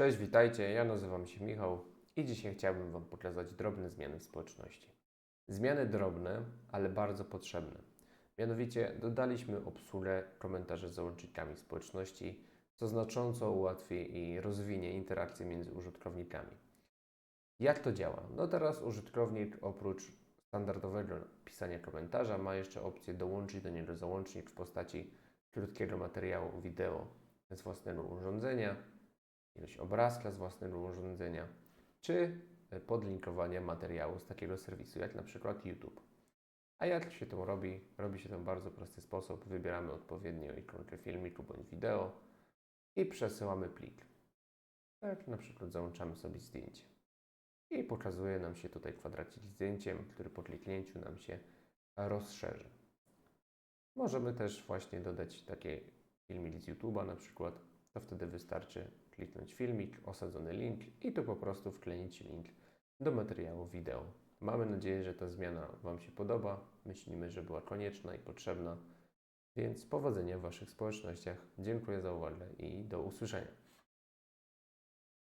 Cześć, witajcie. Ja nazywam się Michał i dzisiaj chciałbym Wam pokazać drobne zmiany w społeczności. Zmiany drobne, ale bardzo potrzebne. Mianowicie dodaliśmy obsługę komentarzy z załącznikami społeczności, co znacząco ułatwi i rozwinie interakcje między użytkownikami. Jak to działa? No teraz użytkownik oprócz standardowego pisania komentarza ma jeszcze opcję dołączyć do niego załącznik w postaci krótkiego materiału wideo z własnego urządzenia, jakiegoś obrazka z własnego urządzenia, czy podlinkowania materiału z takiego serwisu, jak na przykład YouTube. A jak się to robi? Robi się to w bardzo prosty sposób. Wybieramy odpowiednio ikonkę filmiku bądź wideo i przesyłamy plik. Tak, na przykład załączamy sobie zdjęcie. I pokazuje nam się tutaj kwadracik zdjęciem, który po kliknięciu nam się rozszerzy. Możemy też właśnie dodać takie filmik z YouTube'a na przykład, to wtedy wystarczy kliknąć filmik, osadzony link i tu po prostu wkleić link do materiału wideo. Mamy nadzieję, że ta zmiana Wam się podoba. Myślimy, że była konieczna i potrzebna. Więc powodzenia w Waszych społecznościach. Dziękuję za uwagę i do usłyszenia.